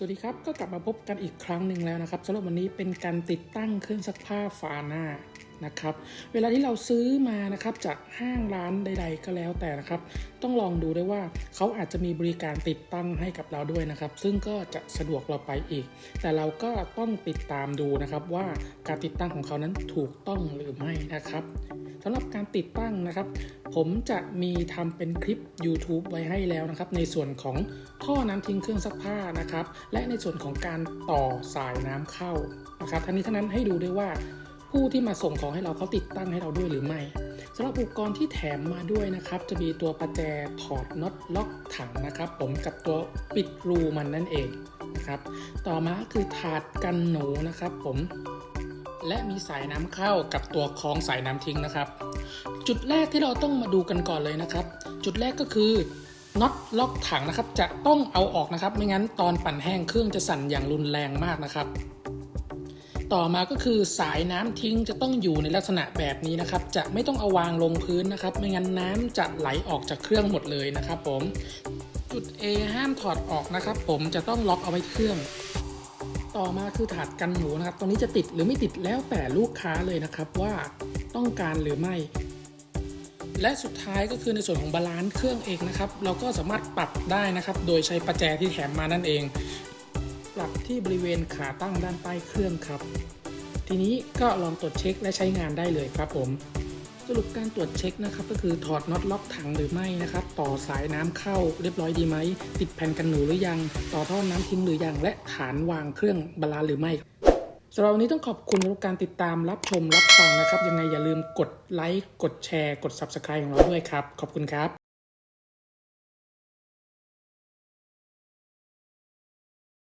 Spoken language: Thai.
สวัสดีครับ ก็กลับมาพบกันอีกครั้งหนึ่งแล้วนะครับสำหรับวันนี้เป็นการติดตั้งเครื่องซักผ้าฝาหน้านะครับ เวลาที่เราซื้อมานะครับจากห้างร้านใด ๆ ก็แล้วแต่นะครับ ต้องลองดูด้วยว่าเขาอาจจะมีบริการติดตั้งให้กับเราด้วยนะครับ ซึ่งก็จะสะดวกเราไปอีก แต่เราก็ต้องติดตามดูนะครับว่าการติดตั้งของเขานั้นถูกต้องหรือไม่นะครับ สำหรับการติดตั้งนะครับ ผมจะมีทำเป็นคลิป YouTube ไว้ให้แล้วนะครับ ในส่วนของท่อน้ำทิ้งเครื่องซักผ้านะครับ และในส่วนของการต่อสายน้ำเข้านะครับทั้งนี้ทั้งนั้นให้ดูด้วยว่าผู้ที่มาส่งของให้เราเขาติดตั้งให้เราด้วยหรือไม่สำหรับอุปกรณ์ที่แถมมาด้วยนะครับ จะมีตัวประแจถอดน็อตล็อกถังนะครับ ผมกับตัวปิดรูมันนั่นเองนะครับ ต่อมาคือถาดกันหนูนะครับ ผม และมีสายน้ำเข้ากับตัวคล้องสายน้ำทิ้งนะครับ จุดแรกที่เราต้องมาดูกันก่อนเลยนะครับ จุดแรกก็คือน็อตล็อกถังนะครับ จะต้องเอาออกนะครับ ไม่งั้นตอนปั่นแห้งเครื่องจะสั่นอย่างรุนแรงมากนะครับ ต่อมาก็คือสายน้ำทิ้งจะต้องอยู่ในลักษณะแบบนี้นะครับ จะไม่ต้องเอาวางลงพื้นนะครับ ไม่งั้นน้ำจะไหลออกจากเครื่องหมดเลยนะครับ ผม จุด A ห้ามถอดออกนะครับ ผมจะต้องล็อกเอาไว้เครื่อง ต่อมาคือถาดกันหนูนะครับ ตรงนี้จะติดหรือไม่ติดแล้วแต่ลูกค้าเลยนะครับว่าต้องการหรือไม่ และสุดท้ายก็คือในส่วนของบาลานซ์เครื่องเองนะครับ เราก็สามารถปรับได้นะครับ โดยใช้ประแจที่แถมมานั่นเอง ปรับที่บริเวณขาตั้งด้านใต้เครื่องครับ ทีนี้ก็ลองตรวจเช็คและใช้งานได้เลยครับผม สรุปการตรวจเช็คนะครับก็คือถอดน็อตล็อกถังหรือไม่นะครับ ต่อสายน้ำเข้าเรียบร้อยดีไหม ติดแผ่นกันหนูหรือยัง ต่อท่อน้ำทิ้งหรือยัง และฐานวางเครื่องบาลานหรือไม่สำหรับวันนี้ต้องขอบคุณสำหรับการติดตามรับชมรับฟังนะครับ ยังไงอย่าลืมกดไลค์กดแชร์ กด Subscribe ของเราด้วยครับ ขอบคุณครับ